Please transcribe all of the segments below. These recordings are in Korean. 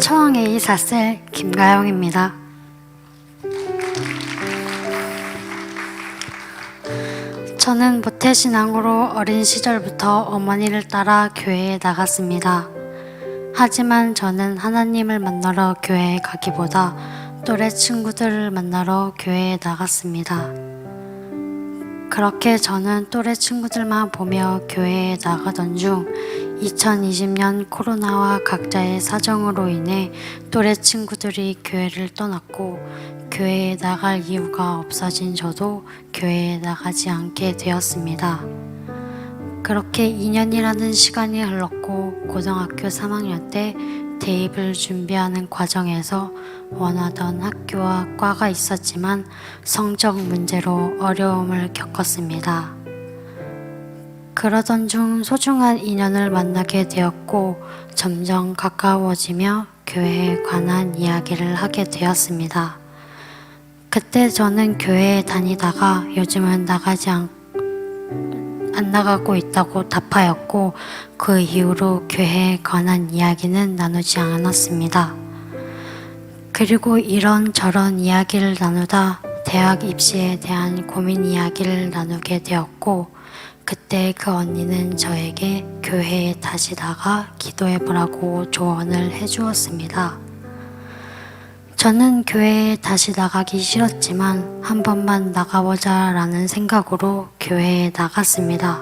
처왕의 이사슬 김가영입니다. 저는 모태신앙으로 어린 시절부터 어머니를 따라 교회에 나갔습니다. 하지만 저는 하나님을 만나러 교회에 가기보다 또래 친구들을 만나러 교회에 나갔습니다. 그렇게 저는 또래 친구들만 보며 교회에 나가던 중 2020년 코로나와 각자의 사정으로 인해 또래 친구들이 교회를 떠났고 교회에 나갈 이유가 없어진 저도 교회에 나가지 않게 되었습니다. 그렇게 2년이라는 시간이 흘렀고 고등학교 3학년 때 대입을 준비하는 과정에서 원하던 학교와 과가 있었지만 성적 문제로 어려움을 겪었습니다. 그러던 중 소중한 인연을 만나게 되었고 점점 가까워지며 교회에 관한 이야기를 하게 되었습니다. 그때 저는 교회에 다니다가 요즘은 나가지 않, 안 나가고 있다고 답하였고 그 이후로 교회에 관한 이야기는 나누지 않았습니다. 그리고 이런 저런 이야기를 나누다 대학 입시에 대한 고민 이야기를 나누게 되었고 그때 그 언니는 저에게 교회에 다시 나가 기도해 보라고 조언을 해 주었습니다. 저는 교회에 다시 나가기 싫었지만 한 번만 나가보자 라는 생각으로 교회에 나갔습니다.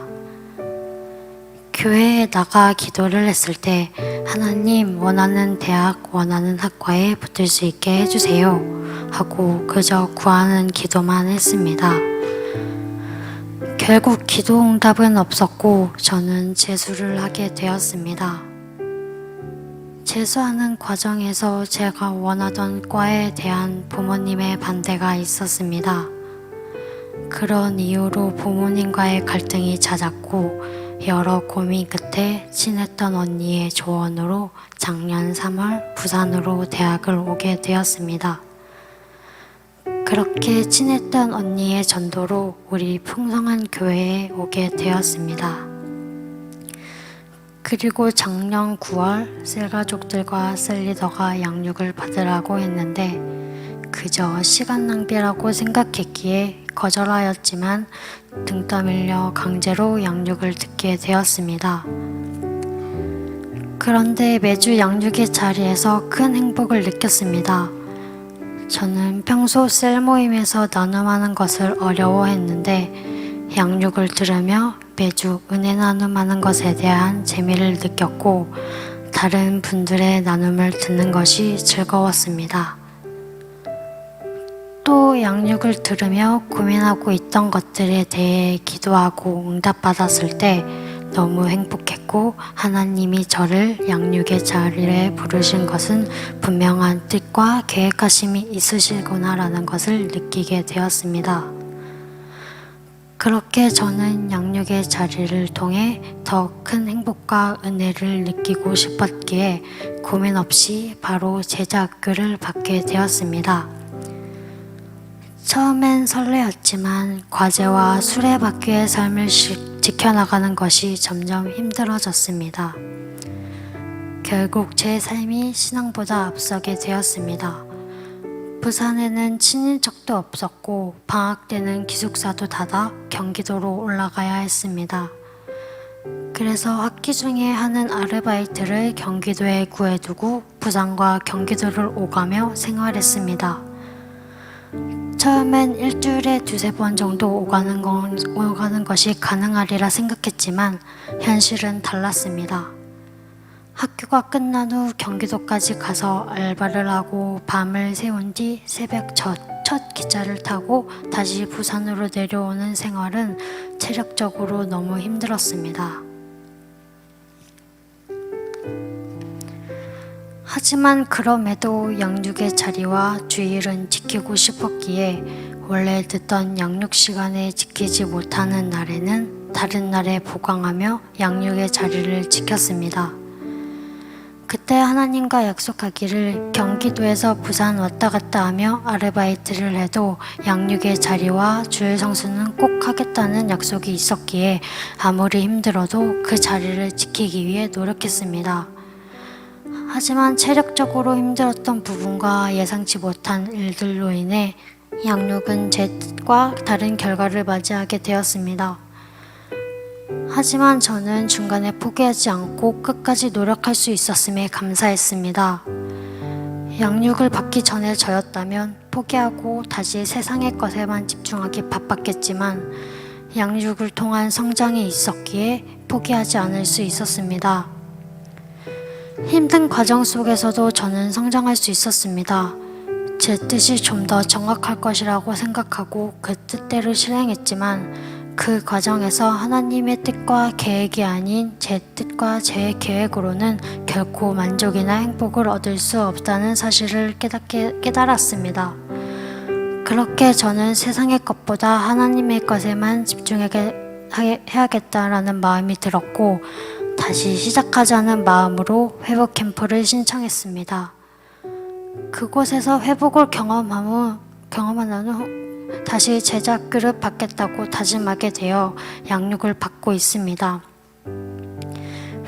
교회에 나가 기도를 했을 때 하나님 원하는 대학 원하는 학과에 붙을 수 있게 해주세요 하고 그저 구하는 기도만 했습니다. 결국 기도 응답은 없었고 저는 재수를 하게 되었습니다. 재수하는 과정에서 제가 원하던 과에 대한 부모님의 반대가 있었습니다. 그런 이유로 부모님과의 갈등이 잦았고 여러 고민 끝에 친했던 언니의 조언으로 작년 3월 부산으로 대학을 오게 되었습니다. 그렇게 친했던 언니의 전도로 우리 풍성한 교회에 오게 되었습니다. 그리고 작년 9월 셀가족들과 셀리더가 양육을 받으라고 했는데 그저 시간 낭비라고 생각했기에 거절하였지만 등 떠밀려 강제로 양육을 듣게 되었습니다. 그런데 매주 양육의 자리에서 큰 행복을 느꼈습니다. 저는 평소 셀 모임에서 나눔하는 것을 어려워했는데 양육을 들으며 매주 은혜 나눔하는 것에 대한 재미를 느꼈고 다른 분들의 나눔을 듣는 것이 즐거웠습니다. 또 양육을 들으며 고민하고 있던 것들에 대해 기도하고 응답받았을 때 너무 행복했고 하나님이 저를 양육의 자리에 부르신 것은 분명한 뜻과 계획하심이 있으시구나라는 것을 느끼게 되었습니다. 그렇게 저는 양육의 자리를 통해 더 큰 행복과 은혜를 느끼고 싶었기에 고민 없이 바로 제자 학교를 받게 되었습니다. 처음엔 설레었지만 과제와 수레바퀴의 삶을 시- 지켜나가는 것이 점점 힘들어졌습니다. 결국 제 삶이 신앙보다 앞서게 되었습니다. 부산에는 친인척도 없었고 방학 때는 기숙사도 닫아 경기도로 올라가야 했습니다. 그래서 학기 중에 하는 아르바이트를 경기도에 구해두고 부산과 경기도를 오가며 생활했습니다. 처음엔 일주일에 두세 번 정도 오가는, 건, 오가는 것이 가능하리라 생각했지만 현실은 달랐습니다. 학교가 끝난 후 경기도까지 가서 알바를 하고 밤을 새운 뒤 새벽 첫, 첫 기차를 타고 다시 부산으로 내려오는 생활은 체력적으로 너무 힘들었습니다. 하지만 그럼에도 양육의 자리와 주일은 지키고 싶었기에 원래 듣던 양육 시간에 지키지 못하는 날에는 다른 날에 보강하며 양육의 자리를 지켰습니다. 그때 하나님과 약속하기를 경기도에서 부산 왔다 갔다 하며 아르바이트를 해도 양육의 자리와 주일 성수는 꼭 하겠다는 약속이 있었기에 아무리 힘들어도 그 자리를 지키기 위해 노력했습니다. 하지만 체력적으로 힘들었던 부분과 예상치 못한 일들로 인해 양육은 제 뜻과 다른 결과를 맞이하게 되었습니다. 하지만 저는 중간에 포기하지 않고 끝까지 노력할 수 있었음에 감사했습니다. 양육을 받기 전에 저였다면 포기하고 다시 세상의 것에만 집중하기 바빴겠지만 양육을 통한 성장이 있었기에 포기하지 않을 수 있었습니다. 힘든 과정 속에서도 저는 성장할 수 있었습니다. 제 뜻이 좀 더 정확할 것이라고 생각하고 그 뜻대로 실행했지만 그 과정에서 하나님의 뜻과 계획이 아닌 제 뜻과 제 계획으로는 결코 만족이나 행복을 얻을 수 없다는 사실을 깨닫게, 깨달았습니다. 그렇게 저는 세상의 것보다 하나님의 것에만 집중해야겠다라는 마음이 들었고 다시 시작하자는 마음으로 회복 캠프를 신청했습니다. 그곳에서 회복을 경험한 후, 경험한 후 다시 제자교를 받겠다고 다짐하게 되어 양육을 받고 있습니다.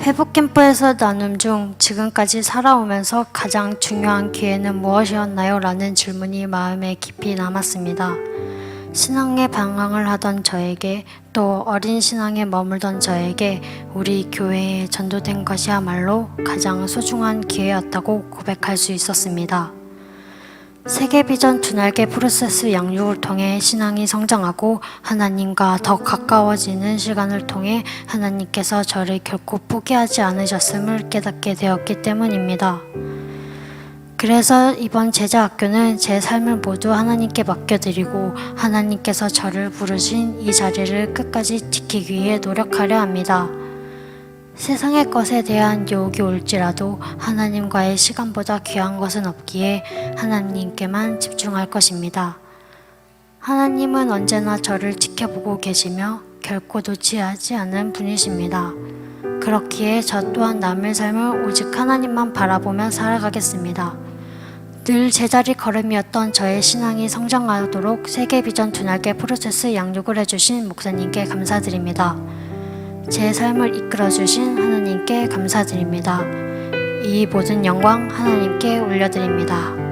회복 캠프에서 나눔 중 지금까지 살아오면서 가장 중요한 기회는 무엇이었나요? 라는 질문이 마음에 깊이 남았습니다. 신앙의 방황을 하던 저에게 또 어린 신앙에 머물던 저에게 우리 교회에 전도된 것이야말로 가장 소중한 기회였다고 고백할 수 있었습니다. 세계 비전 두 날개 프로세스 양육을 통해 신앙이 성장하고 하나님과 더 가까워지는 시간을 통해 하나님께서 저를 결코 포기하지 않으셨음을 깨닫게 되었기 때문입니다. 그래서 이번 제자 학교는 제 삶을 모두 하나님께 맡겨드리고 하나님께서 저를 부르신 이 자리를 끝까지 지키기 위해 노력하려 합니다. 세상의 것에 대한 유혹이 올지라도 하나님과의 시간보다 귀한 것은 없기에 하나님께만 집중할 것입니다. 하나님은 언제나 저를 지켜보고 계시며 결코 놓치지 않은 분이십니다. 그렇기에 저 또한 남의 삶을 오직 하나님만 바라보며 살아가겠습니다. 늘 제자리 걸음이었던 저의 신앙이 성장하도록 세계 비전 두 날개 프로세스 양육을 해주신 목사님께 감사드립니다. 제 삶을 이끌어 주신 하나님께 감사드립니다. 이 모든 영광 하나님께 올려드립니다.